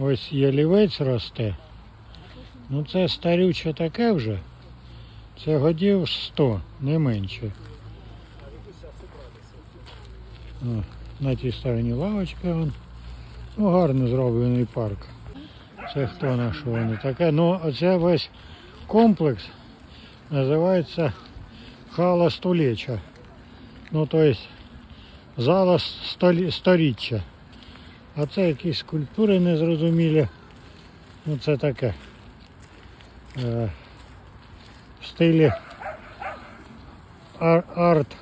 Ось ялівець росте. Ну це старюче таке вже. Це годів 100, не менше. О, на тій стороні лавочка. Вон. Ну, гарно зроблений парк. Це хто на що вони таке. Ну, оце весь комплекс називається хала століття. Ну, тобто зала сторіччя. А це якісь скульптури незрозумілі. Ну це таке. Е, в стилі ар- арт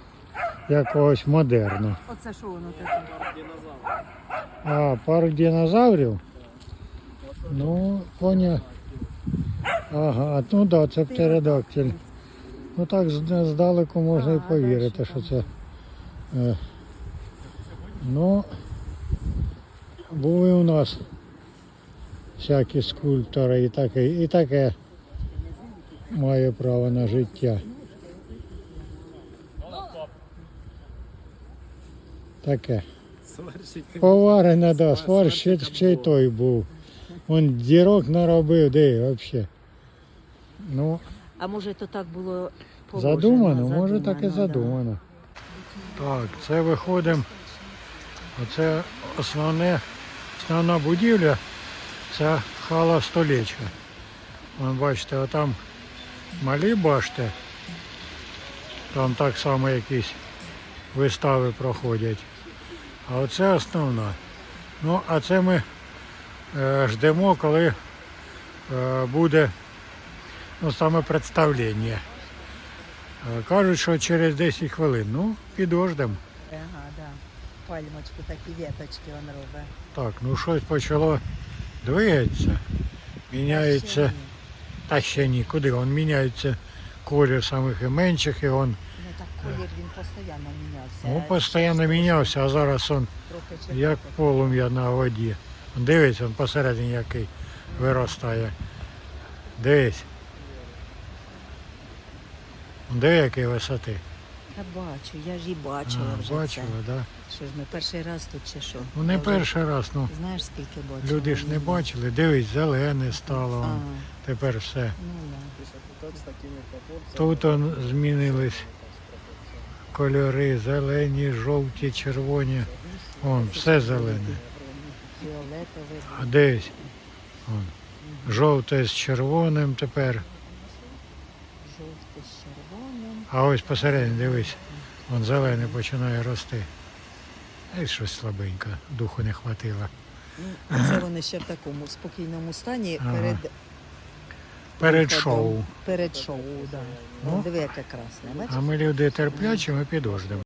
якогось модерну. Оце що воно таке? А, парк динозаврів? Ну, поня. Ага, ну да, це птеродактиль. Ну так здалеку можна і повірити, що це. Е, ну, були у нас всякі скульптори і таке, і таке має право на життя. Таке. Поварене, да, свар ще, ще й той був. Он дірок наробив, де взагалі. Ну, А може то так було положено? задумано, може так і да. задумано. Так, це виходимо. Оце основне, основна будівля, це хала століття. Вон бачите, отам малі башти, там так само якісь вистави проходять. А оце основна. Ну, а це ми е, ждемо, коли е, буде ну, саме представлення. Е, Кажуть, що через 10 хвилин. Ну, підождемо. Пальмочку, такі веточки він робить. Так, ну щось почало двигатися. Міняється. Та ще ні, куди? Он міняється колір самих і менших, і он Ну так колір він постійно мінявся. ну, постійно мінявся, а зараз он як полум'я на воді. Дивись, он посередині який виростає. Дивись. Он Диви, якої висоти. Та бачу, я ж і бачила А, вже бачила, це. да? Що ж ми перший раз тут чи що? Ну не вже- перший раз, ну Знаєш, скільки бачила? люди ж не Ні. бачили. Дивись, зелене стало. А, он. Тепер все. ну Тут он змінились кольори, зелені, жовті, червоні. Вон, все зелене. да, фіолетовий. А десь жовте з червоним тепер. Жовтий з червоним. А ось посередині, дивись, вон зелене починає рости. І щось слабенько, духу не хватило. Ну, Це вони ще в такому спокійному стані Ага. перед Перед виходом. шоу. Перед шоу, да. Ну. Диви, яке красне. Бачиш? А ми люди терплячі, ми підождемо.